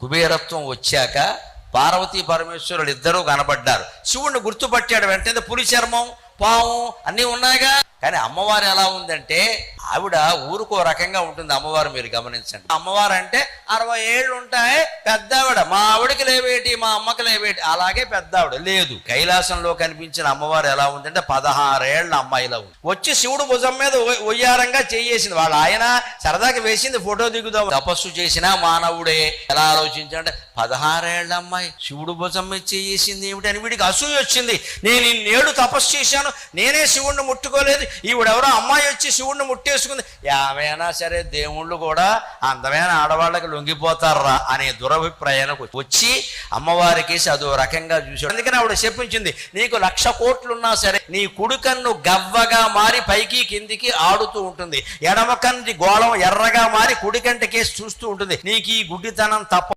కుబేరత్వం వచ్చాక పార్వతీ పరమేశ్వరులు ఇద్దరూ కనబడ్డారు శివుణ్ణి గుర్తుపట్టాడు వెంటనే పులి చర్మం పాము అన్నీ ఉన్నాయిగా. కానీ అమ్మవారు ఎలా ఉందంటే ఆవిడ ఊరుకో రకంగా ఉంటుంది అమ్మవారు మీరు గమనించండి. అమ్మవారు అంటే అరవై ఏళ్ళు ఉంటాయి పెద్ద ఆవిడ మా ఆవిడకి లేవేటి మా అమ్మకి లేవేటి? అలాగే పెద్ద ఆవిడ లేదు కైలాసంలో కనిపించిన అమ్మవారు ఎలా ఉందంటే పదహారేళ్ళ అమ్మాయిలా ఉంది. వచ్చి శివుడు భుజం మీద ఒయ్యారంగా చేయేసింది. వాళ్ళ ఆయన సరదాకి వేసింది ఫోటో దిగుదాం. తపస్సు చేసిన మానవుడే. ఎలా ఆలోచించంటే పదహారేళ్ళ అమ్మాయి శివుడు భుజం మీద చేయేసింది ఏమిటి అని వీడికి అసూయ వచ్చింది. నేను ఇన్నేళ్ళు తపస్సు చేశాను నేనే శివుణ్ణి ముట్టుకోలేదు. ఈవిడెవరో అమ్మాయి వచ్చి శివుణ్ణి చేసుకుంది. ఏమైనా సరే దేవుళ్ళు కూడా అందమైన ఆడవాళ్ళకి లొంగిపోతారా అనే దురభిప్రాయానికి వచ్చి అమ్మవారికి అదో రకంగా చూసాడు అందుకని ఆవిడ చెప్పించింది నీకు లక్ష కోట్లున్నా సరే నీ కుడికన్ను గవ్వగా మారి పైకి కిందికి ఆడుతూ ఉంటుంది. ఎడమ కంటి గోళం ఎర్రగా మారి కుడికంటకేసి చూస్తూ ఉంటుంది. నీకు ఈ గుడ్డితనం తప్ప